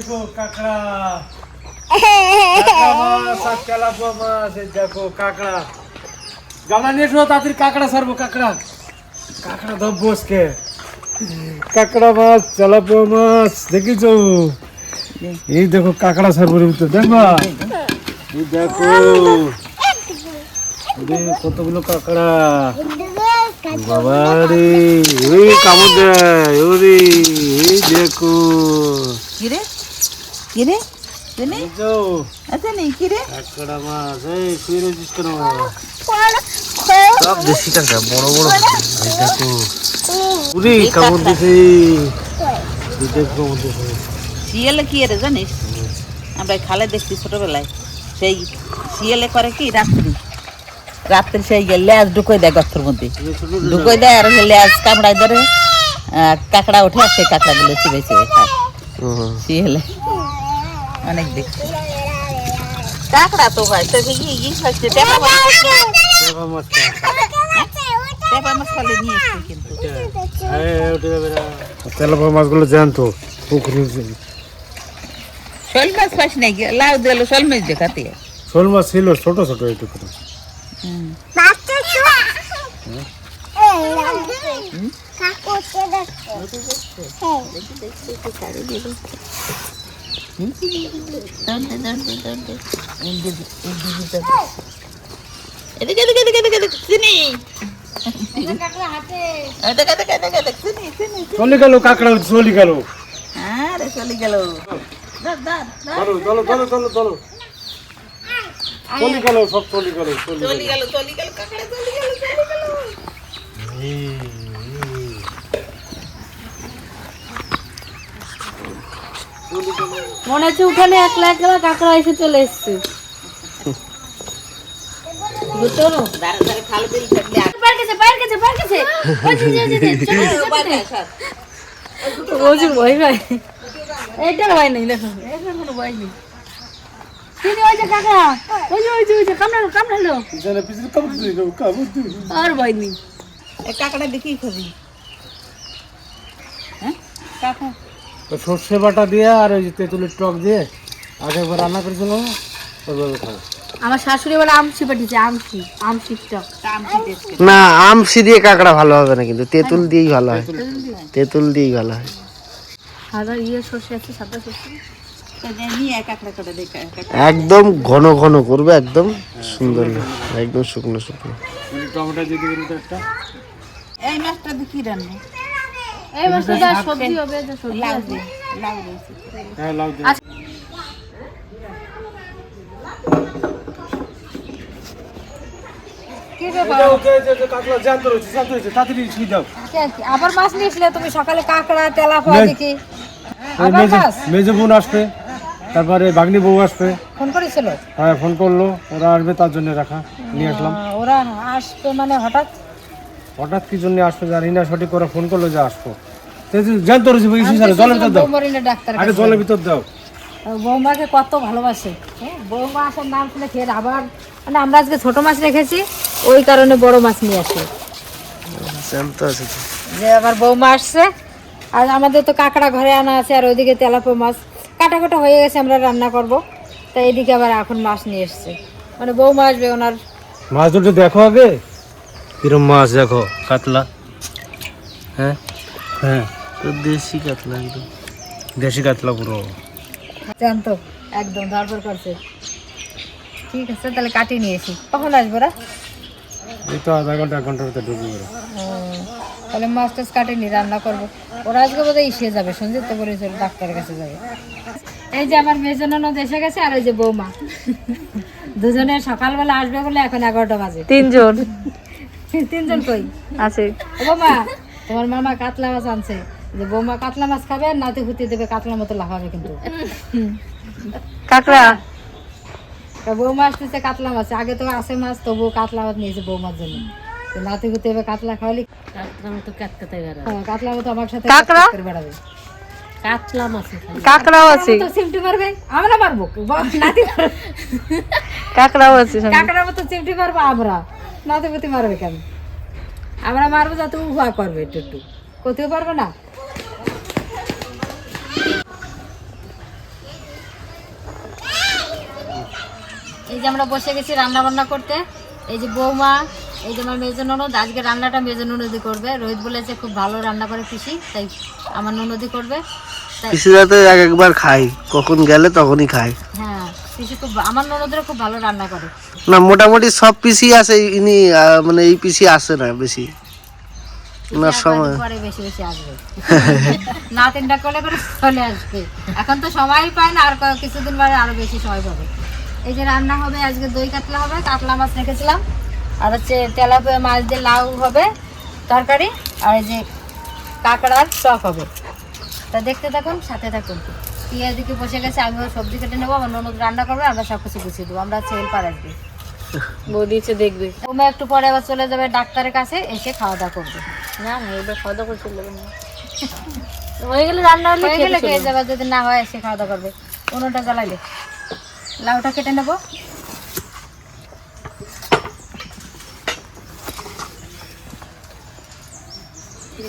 দেখো কাঁকড়া। এই দেখো কাঁকড়া। গামলা নিয়ে এসো কাঁকড়া সারবো কাঁকড়া। কাঁকড়া ধর বসকে কাঁকড়া মাছ, তেলাপোয়া মাছ, দেখিছ? এই দেখো কাঁকড়া সারবো রে দেখবা? এই দেখো। কতগুলো কাঁকড়া। বাবা রে ওই কামড় দেয়, ওরে, এই দেখো। কিরে কিরে শুনি এই তো আচ্ছা নেই কিরে সব দেশি কাঁকড়া বড় বড় এই দেখো উরে কামড় দিছে দেখো কামড় দিছে শিয়ালে কি রে জানিস আমরা খালে দেখছি ছোটবেলায় সেই শিয়ালে করে কি রাত্রি রাত্রি সেই লেজ ঢুকোই দেয় গর্তের মধ্যে ঢুকোই দেয় আর সেই লেজ কামড়ায় ধরে কাঁকড়া সেই কাঁকড়াগুলো চিবে চিবে খায় শিয়ালে অনেক দেখছি কাঁকড়া তো ভাই তো কি ই খাচ্ছে টেপা মাছ খাচ্ছে। দেখো মাছ টেপা মাছ খালে নিয়ে এসছি কিন্তু তেলাপোয়া মাছগুলো জ্যান্ত পুকুরে শোল মাছ পাস নাই লাউ দিল শোল মাছ দেখাতে শোল মাছ ছিল ছোট ছোট এইটুকু এদিকে এদিকে এদিকে এদিকে এদিকে চিনি এদিকে এদিকে এদিকে এদিকে চিনি চলে গেল কাঁকড়া, চলে গেল। আরে চলে গেল। চলো চলো। চলো চলো চলো চলে গেল। সব চলে গেল চলে গেল চলে গেল মনে হচ্ছে উঠানে একলা একলা কাঁকড়া এসে চলে এসছে। থাকলে আর ভয় নেই দেখো। কোনো ভয় আর ভয় কাকড়া দেখি খাবি হ্যাঁ? কাকা তো সর্ষে বাটা দিয়ে আর ওই যে তেঁতুলের টক দিয়ে আগে একবার রান্না করেছিল ওইভাবে খাও আমার শাশুড়ি বলে আমসি পাঠিয়েছে আমসি আমসি টক না আমসি দিয়ে কাঁকড়া ভালো হবে না কিন্তু তেঁতুল দিয়েই ভালো হয়। তেঁতুল দিয়েই ভালো হয়। সাদা ইয়ে সর্ষে আছে সাদা সর্ষে। নিয়ে কাকড়া করে দেখা একদম ঘন ঘন করবে একদম সুন্দর একদম শুকনো শুকনো। টমেটো দিয়ে দিবেন একটা? এই মাছটা দিয়ে কি রান্না? এই মাসে যা সবজি হবে সবজি হ্যাঁ? আবার মাছ নিয়েছিলে তুমি সকালে কাঁকড়া তেলা পোয়া দেখি। মেজে বোন আসবে তারপরে বাগনি বউ আসবে। ফোন করেছিল? হ্যাঁ ফোন করল ওরা আসবে তার জন্য রাখা নিয়ে আসলাম। ওরা আসবে মানে হঠাৎ? হঠাৎ কি জন্য আসবে জানি না সঠিক করে ফোন করল যে আসব? জ্যান্ত রয়েছে জলের ভিতর দাও। আগে জলের ভিতর দাও। বৌমাকে কত ভালোবাসে। হ্যাঁ বৌমা আসার নাম শুনে ফের আবার মানে আমরা আজকে ছোট মাছ রেখেছি ওই কারণে বড় মাছ নিয়ে আসি। যে আবার বৌমা আসছে আর আমাদের তো কাঁকড়া ঘরে আনা আছে আর ওইদিকে তেলাপো মাছ। কাটা কাটা হয়ে গেছে আমরা রান্না করব। তাই এদিকে আবার এখন মাছ নিয়ে এসছে। মানে বৌমা আসবে ওনার মাছ দুটো দেখো আগে। কিরম মাছ দেখো? কাতলা। হ্যাঁ? হ্যাঁ। তো দেশি কাতলা একদম। দেশি কাতলা পুরো। জানতো একদম ধরপর করছে। ঠিক আছে তাহলে কাটিয়ে নিয়েছি কখন আসব রা? এই তো আধা ঘণ্টা এক ঘণ্টার ভিতরে ঢুকবে ওরা তাহলে মাছ টাছ কাটিনি রান্না করব। ওরা আজকে বোধহয় ইসে যাবে সঞ্জিত তো বলেছিল ডাক্তারের কাছে যাবে। এই যে আমার মেজো ননদ এসে গেছে আর ওই যে বৌমা। দুজনে সকালবেলা আসবে বলে এখন এগারোটা বাজে। তিনজন। তিনজন কই? আছে। বৌমা তোমার মামা কাতলা মাছ আনছে। যে বৌমা কাতলা মাছ খাবে আর নাতি হুতি দেবে কাতলা মতো লাফাবে কিন্তু। কাকড়া? বৌমা আসতেছে কাতলা মাছ। আগে তো আসে মাছ তবুও কাতলা মাছ নিয়েছে বৌমার জন্য। তো নাতি হুতি এবার কাতলা খাওয়ালি কাতলা মতো কাটতে হ্যাঁ কাতলা মতো আমার সাথে কাঁকড়া? করে বেড়াবে। কাতলা মাছ কাকড়াও আছে। তো চিমটি মারবে। আমরা মারবো। নাতি কাকড়াও আছে সঙ্গে। মতো চিমটি মারবো আমরা। নাতিপতি মারবে কেন? আমরা মারবো যাতে উহা করবে একটু একটু। করতেও পারবে না? এই যে আমরা বসে গেছি রান্না বান্না করতে। এই যে বৌমা এই যে আমার মেজো ননদ আজকে রান্নাটা মেজো ননদি করবে। রোহিত বলেছে খুব ভালো রান্না করে পিসি তাই আমার ননদি করবে। পিসিরা তো এক একবার খাই কখন গেলে তখনই খাই হ্যাঁ পিসি খুব আমার ননদরা খুব ভালো রান্না করে। না মোটামুটি সব পিসি আসে ইনি মানে এই পিসি আসে না বেশি। ওনার সময় পরে বেশি বেশি আসবে। না তিনটা করলে চলে আসবে। এখন তো সময় পায় না আর কিছুদিন পরে আরও বেশি সময় পাবে। এই যে রান্না হবে আজকে দই কাতলা হবে কাতলা মাছ রেখেছিলাম। আর হচ্ছে তেলাপিয়া মাছ দিয়ে লাউ হবে তরকারি আর এই যে কাঁকড়ার টক হবে। তা দেখতে থাকুন সাথে থাকুন। টিয়া দিকে বসে গেছে আমি ওর সবজি কেটে নেব আমার ননদ রান্না করবে আমরা সব কিছু গুছিয়ে দেবো আমরা হচ্ছে হেল্পার আসবে। বৌদিছে দেখবে। ওমে একটু পরে আবার চলে যাবে ডাক্তারের কাছে এসে খাওয়া দাওয়া করবে। না না এবার খাওয়া দাওয়া করে চলে যাবে না। হয়ে গেলে রান্না হলে হয়ে গেলে খেয়ে যাবে। যদি না হয় সে খাওয়া দাওয়া করবে। উনুনটা জ্বালাইলে। লাউটা কেটে নেব।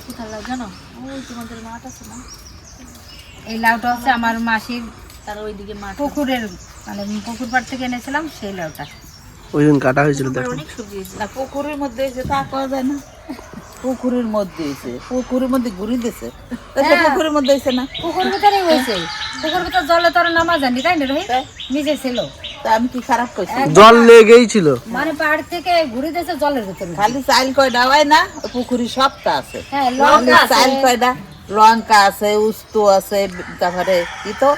কোথায় লাউ জানো? ওই তোমাদের মাঠ আছে না? এই লাউটা হচ্ছে আমার মাসির তার ওইদিকে পুকুরের মানে পুকুর পাড় থেকে এনেছিলাম সেই লাউটা। ওই দিন কাটা হয়েছিল অনেক সবজি না পুকুরের মধ্যে এসে তা করা যায় না। পুকুরের মধ্যে এসে পুকুরের মধ্যে ঘুরি দিছে। তা সে হ্যাঁ। পুকুরের মধ্যে এসে না। পুকুর ভিতরে হয়েছে। পুকুর ভিতরে জলে তোর নামা জানি তাই না রোহিত? নিজে ছিল। তা আমি কি খারাপ করছি? জল লেগেই ছিল। মানে পাহাড় থেকে ঘুরে দিয়েছে জলের ভিতরে। খালি চাইল কয়টা হয় না পুকুরি সবটা আছে। হ্যাঁ চাইল কয়টা লঙ্কা আছে উস্তো আছে তারপরে কি তো?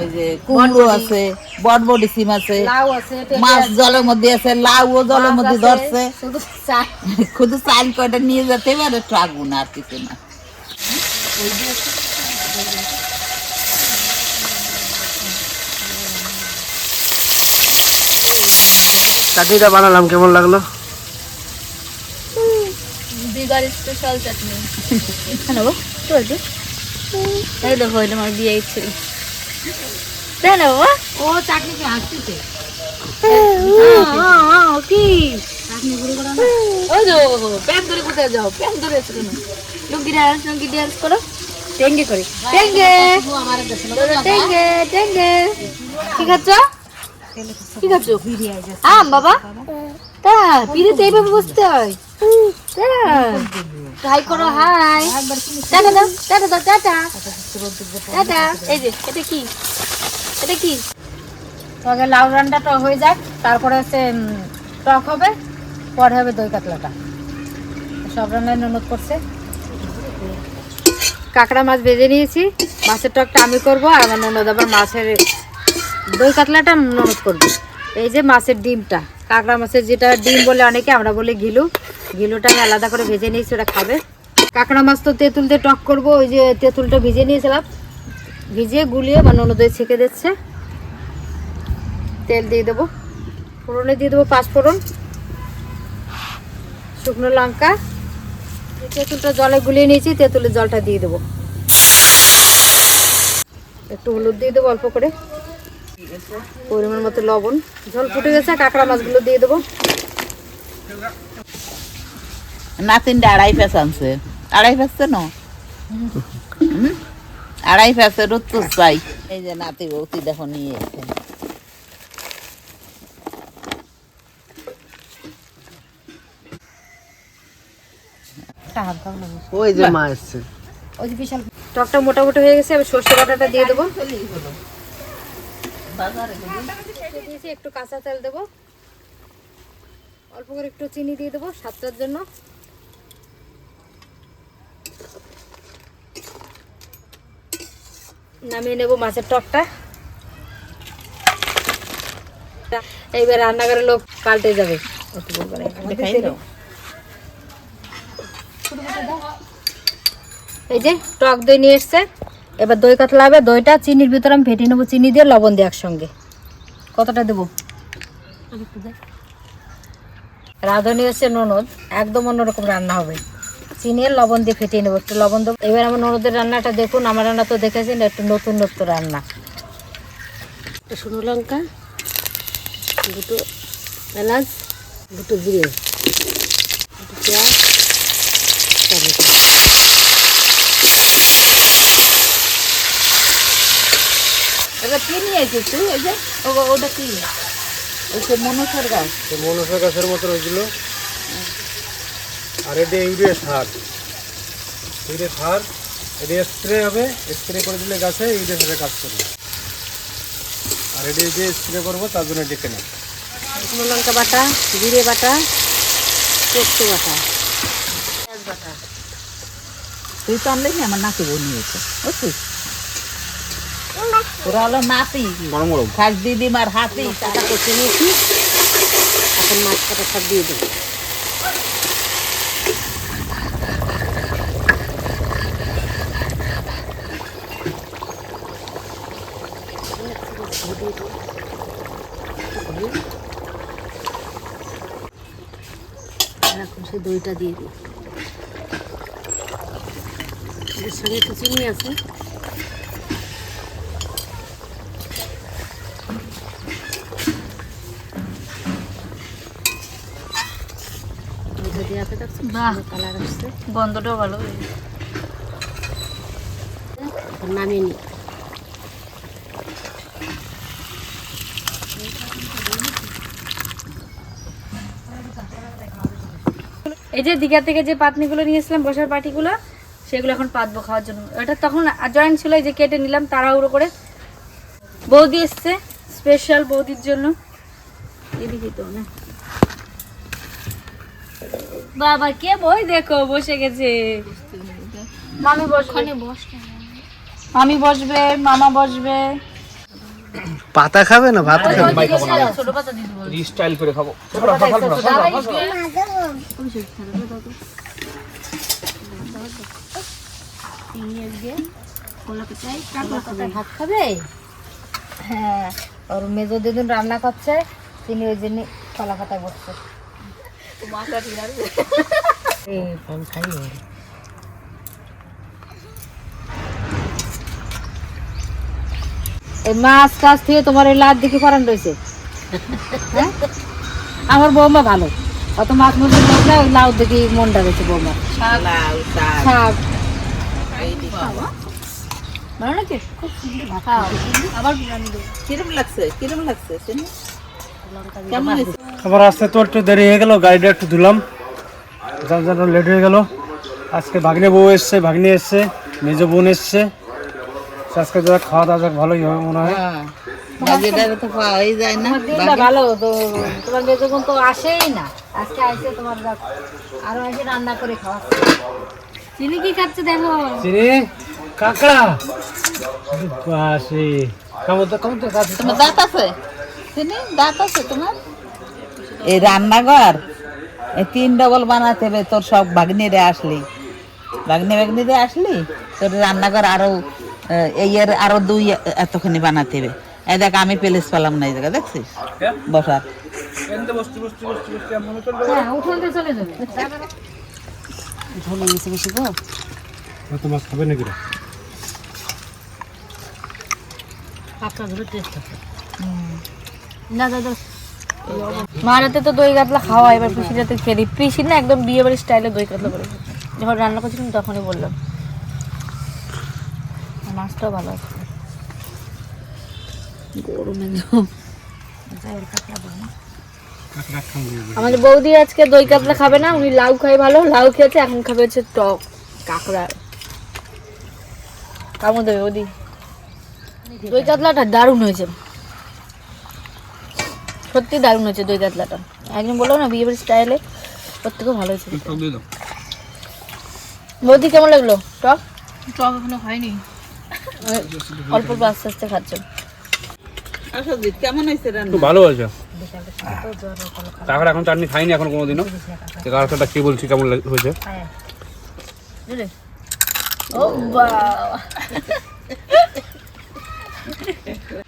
ওই যে কুমড়ো আছে বটবডি সিম আছে লাউ মাছ জলের মধ্যে আছে লাউও জলের মধ্যে ধরছে। শুধু চা শুধু চাইল কয়টা নিয়ে যেতে পারে আর কিছু না। চাটনিটা বানালাম কেমন লাগল? দিদার স্পেশাল চাটনি। হ্যালো তো আছে এই দেখো এটা আমার বিয়ে তাই না বাবা। ও চাকরি কি ওই প্যান ধরে কোথায় যাও? প্যান ধরে আছে কেন? লুঙ্গি ডান্স লুঙ্গি ডান্স করো। টেঙ্গে টেঙ্গে। টেঙ্গে টেঙ্গে। আম বাবা। তা পিড়িতে এইভাবে বসতে হয়? হাই করো হাই টাটা দাও টাটা দাও এই যে, এটা কি? এটা কি? আগে লাউ রান্নাটা হয়ে যাক, তারপরে হচ্ছে টক হবে, পরে হবে দই কাতলাটা। সব রান্নায় ননদ করছে। কাঁকড়া মাছ ভেজে নিয়েছি, মাছের টকটা আমি করব, আর আমার ননদ আবার মাছের দই কাতলাটা ননদ করবে। এই যে মাছের ডিমটা। কাঁকড়া মাছের যেটা ডিম বলে অনেকে, আমরা বলি ঘিলু। ঘিলুটা আমি আলাদা করে ভেজে নিয়েছি ওটা খাবে। কাঁকড়া মাছ তো তেঁতুল দিয়ে টক করব, ওই যে তেঁতুলটা ভিজে নিয়েছিলাম। ভিজিয়ে গুলিয়ে বা ননদে ছেঁকে দিচ্ছে। তেল দিয়ে দেবো। ফোড়নে দিয়ে দেবো পাঁচ ফোড়ন। শুকনো লঙ্কা। তেঁতুলটা জলে গুলিয়ে নিয়েছি, তেঁতুলের জলটা দিয়ে দেবো। একটু হলুদ দিয়ে দেবো অল্প করে। পরিমাণ মতো লবণ। জল ফুটে গেছে কাঁকড়া মাছগুলো দিয়ে দেবো। নাতিনটা আড়াই আনছে। আড়াই? আড়াই এই যে নাতি বৌতি দেখো নিয়ে এসে একটা হাত দাও না ওই যে মা এসছে। ওই বিশাল টকটা মোটামুটি হয়ে গেছে এবার সর্ষে বাটাটা দিয়ে দেবো। দিয়েছি একটু কাঁচা তেল দেবো। অল্প করে একটু চিনি দিয়ে দেবো স্বাদটার জন্য। নামিয়ে নেব মাছের টকটা। এইবার রান্নাঘরের লোক পাল্টে যাবে। এই যে টক দই নিয়ে এসছে। এবার দই কাতলা হবে, দইটা, চিনির ভিতরে আমি ফেটে নেব, চিনি দিয়ে লবণ দিয়ে একসঙ্গে। কতটা দেবো? রাঁধুনি হচ্ছে ননদ, একদম অন্যরকম রান্না হবে। চিনি আর লবণ দিয়ে ফেটিয়ে নেব, একটু লবণ দেবো। এবার আমার ননদের রান্নাটা দেখুন, আমার রান্না তো দেখেছেন, একটু নতুন নতুন রান্না। শুকনো লঙ্কা, দুটো এলাচ, দুটো জিরে, দুটো পেঁয়াজ কি তুই ওই যে ওটা কি? ওই যে মনসার গাছ। তো গাছের মতো হয়েছিল আর এটা ইউরিয়া সার। ইউরিয়া সার এটা স্প্রে হবে। স্প্রে করে দিলে গাছে ইউরিয়া সারে কাজ করবে। আর এটা যে স্প্রে করব তার জন্য ডেকে না শুকনো লঙ্কা বাটা জিরে বাটা পোস্ত বাটা। তুই তো আনলি না আমার নাতি বউ নিয়েছে বুঝছিস? ওরা হলো নাতি। গরম গরম। খাস দিদিমার হাতি। টাকা করতে নিয়েছি এখন মাছ কাটা সব দিয়ে দেবো। এখন সে দইটা দিয়ে দিই। এর সঙ্গে একটু চিনি আছে দইটা দিয়ে আপে দেখছ বাহ। কালার আসছে গন্ধটাও ভালো নামিয়ে এই যে দীঘা থেকে যে পাতনিগুলো নিয়েছিলাম বসার পাটিগুলো সেগুলো এখন পাতবো খাওয়ার জন্য। এটা তখন জয়েন্ট ছিল এই যে কেটে নিলাম তাড়াহুড়ো করে। বৌদি এসছে স্পেশাল বৌদির জন্য। এদিকে তো না। বাবা কে বই দেখো? বসে গেছে। মামি বসবে। মামি বসবে মামা বসবে। পাতা খাবে না ভাত খাবে? ছোট পাতা বলবে স্টাইল করে খাব। ভাত খাবে? হ্যাঁ ওর মেজো দিদিন রান্না করছে তিনি ওই জন্য কলা পাতায় বসছে এই ফল খাই ওর। এই মাছ কাছ থেকে তোমার এই দেখি করান রয়েছে। হ্যাঁ? আমার বৌমা ভালো। অত মাছ মুরগি ওই লাউ দেখি মনটা রয়েছে বৌমা শাক। ভালো নাকি? খাও। আবার কিরম লাগছে? কিরম লাগছে আবার আসতে তো একটু দেরি হয়ে গেল গাড়িটা একটু ধুলাম। যার জন্য লেট হয়ে গেল। আজকে ভাগ্নে বউ এসছে ভাগ্নি এসছে মেজো বোন এসছে। আজকে যারা খাওয়া দাওয়া যাক ভালোই হবে মনে হয়। হ্যাঁ তো পাওয়াই যায় না দিনটা ভালো তো তোমার তো আসেই না। আজকে আইসে তোমার আরও এসে রান্না করে খাওয়াচ্ছে। চিনি কি খাচ্ছে দেখো? চিনি? কাঁকড়া। বাসি। কেমন তো কেমন তো কাছে তোমার দাঁত আছে? দাঁত আছে তোমার? এই রান্নাঘর এই তিন ডবল বানাতে হবে তোর সব ভাগ্নিরে আসলি। ভাগ্নি ভাগ্নিরে আসলি তোর রান্নাঘর আরও এই এর আরও দুই এতখানি বানাতে হবে। এই দেখ আমি প্যালেস পেলাম না এই জায়গা দেখছিস? বসার হ্যাঁ উঠোনতে ঝোলে গেছে বেশি গো। তো মাছ খাবে নাকি রে? পাকা ধরে টেস্ট আছে। না দাদা মার হাতে তো দই কাতলা খাওয়া এবার পিসির হাতে খেলি পিসির না একদম বিয়ে বাড়ির স্টাইলে দই কাতলা করে যখন রান্না করছিলাম তখনই বললাম। মাছটাও ভালো আছে। গরমে দিই। আমাদের বৌদি আজকে দই কাতলা খাবে না উনি লাউ খাই ভালো লাউ খেয়েছে এখন খাবে হচ্ছে টক কাঁকড়া। কেমন দেবে বৌদি। দই কাতলাটা দারুণ হয়েছে। সত্যি দারুণ হয়েছে দই কাতলাটা। একদিন বলল না বিয়ে বাড়ির স্টাইলে থেকেও ভালো হয়েছে। বৌদি কেমন লাগল? টক? টক এখনও হয়নি। অল্প অল্প আস্তে আস্তে খাচ্ছ। কেমন হয়েছে ভালো হয়েছে। এখন চাটনি খাইনি এখন কোনোদিনও। কি বলছি কেমন হয়েছে? ও বাবা।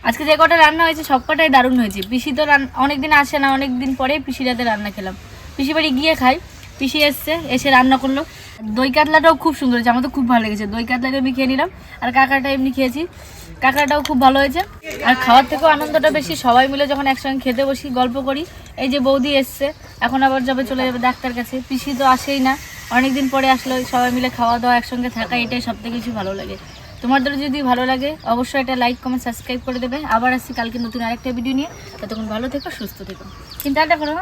আজকে যে কটা রান্না হয়েছে, সব কটাই দারুণ হয়েছে। পিসি তো অনেকদিন আসে না, অনেকদিন পরে পিসি রাতে রান্না খেলাম। পিসি বাড়ি গিয়ে খাই। পিসি এসছে, এসে রান্না করল। দই কাতলাটাও খুব সুন্দর হয়েছে, আমার তো খুব ভালো লেগেছে। দই কাতলাটা আমি খেয়ে নিলাম, আর কাঁকড়াটা এমনি খেয়েছি। কাঁকড়াটাও খুব ভালো হয়েছে। আর খাওয়ার থেকেও আনন্দটা বেশি, সবাই মিলে যখন একসঙ্গে খেতে বসি, গল্প করি, এই যে বৌদি এসছে, এখন আবার যাবে, চলে যাবে ডাক্তার কাছে। পিসি তো আসেই না, অনেকদিন পরে আসলো, সবাই মিলে খাওয়া দাওয়া একসঙ্গে থাকা, এটাই সব থেকে ভালো লাগে। তোমাদের যদি ভালো লাগে, অবশ্যই একটা লাইক কমেন্ট সাবস্ক্রাইব করে দেবে। আবার আসছি কালকে নতুন আরেকটা ভিডিও নিয়ে। ততক্ষণ ভালো থেকো, সুস্থ থেকো। চিন্তাটা করো